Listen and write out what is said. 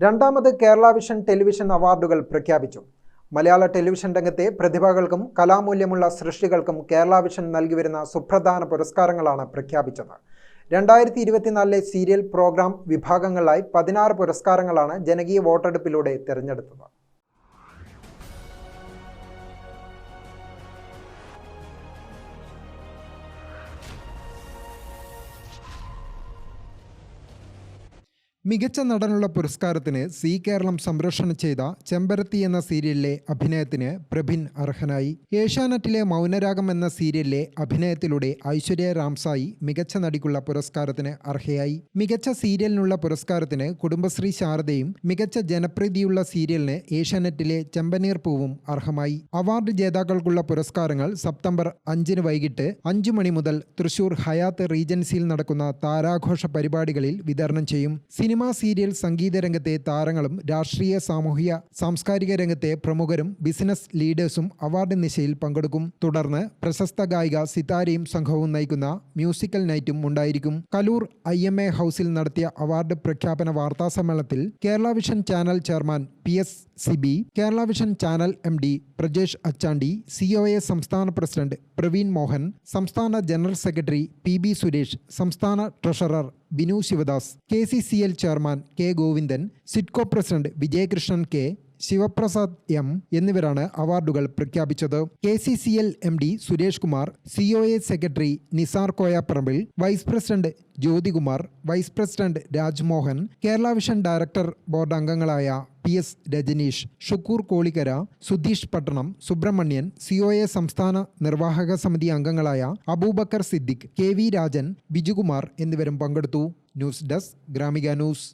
രണ്ടാമത് Kerala vision television അവാർഡുകൾ പ്രഖ്യാപിച്ചു. മലയാള ടെലിവിഷൻ രംഗത്തെ പ്രതിഭകൾക്കും കലാമൂല്യമുള്ള സൃഷ്ടികൾക്കും കേരള വിഷൻ നൽകി വരുന്ന സുപ്രധാന പുരസ്കാരങ്ങളാണ് പ്രഖ്യാപിച്ചത്. രണ്ടായിരത്തി ഇരുപത്തിനാലിലെ സീരിയൽ പ്രോഗ്രാം വിഭാഗങ്ങളിലായി പതിനാറ് പുരസ്കാരങ്ങളാണ് ജനകീയ വോട്ടെടുപ്പിലൂടെ തിരഞ്ഞെടുത്തത്. മികച്ച നടനുള്ള പുരസ്കാരത്തിന് സി കേരളം സംരക്ഷണം ചെയ്ത ചെമ്പരത്തി എന്ന സീരിയലിലെ അഭിനയത്തിന് പ്രഭിൻ അർഹനായി. ഏഷ്യാനെറ്റിലെ മൗനരാഗം എന്ന സീരിയലിലെ അഭിനയത്തിലൂടെ ഐശ്വര്യ രാംസായി മികച്ച നടിക്കുള്ള പുരസ്കാരത്തിന് അർഹയായി. മികച്ച സീരിയലിനുള്ള പുരസ്കാരത്തിന് കുടുംബശ്രീ ശാരദയും മികച്ച ജനപ്രീതിയുള്ള സീരിയലിന് ഏഷ്യാനെറ്റിലെ ചെമ്പനീർ പൂവും അർഹമായി. അവാർഡ് ജേതാക്കൾക്കുള്ള പുരസ്കാരങ്ങൾ സെപ്റ്റംബർ അഞ്ചിന് വൈകിട്ട് അഞ്ചു മണി മുതൽ തൃശൂർ ഹയാത്ത് റീജൻസിയിൽ നടക്കുന്ന താരാഘോഷ പരിപാടികളിൽ വിതരണം ചെയ്യും. സിനിമ സീരിയൽ സംഗീത രംഗത്തെ താരങ്ങളും രാഷ്ട്രീയ സാമൂഹിക സാംസ്കാരിക രംഗത്തെ പ്രമുഖരും ബിസിനസ് ലീഡേഴ്സും അവാർഡ് നിശയിൽ പങ്കെടുക്കും. തുടർന്ന് പ്രശസ്ത ഗായിക സിതാരയും സംഘവും നയിക്കുന്ന മ്യൂസിക്കൽ നൈറ്റും ഉണ്ടായിരിക്കും. കലൂർ ഐ ഹൗസിൽ നടത്തിയ അവാർഡ് പ്രഖ്യാപന വാർത്താ സമ്മേളനത്തിൽ Kerala vision channel chairman P S Sibi Kerala vision channel M D Prajesh Achandi C O A സംസ്ഥാന പ്രസിഡന്റ് പ്രവീൺ മോഹൻ സംസ്ഥാന general secretary P B Suresh സംസ്ഥാന treasurer Binu Sivadas K C C L chairman K Govindan SIDCO president Vijayakrishnan K Sivaprasad M എന്നിവരാണ് അവാർഡുകൾ പ്രഖ്യാപിച്ചത്. K C C L M D Suresh Kumar C O A secretary Nisar Koyaparambil vice president Jyothikumar vice president Rajmohan Kerala vision director board അംഗങ്ങളായ P S Rajaneesh Shukoor Kolikkara Sudheesh Pattanam Subramanian C O A സംസ്ഥാന നിർവാഹക സമിതി അംഗങ്ങളായ Abubakar Siddique K V Rajan Bijukumar എന്നിവരും പങ്കെടുത്തു. News desk Gramika news.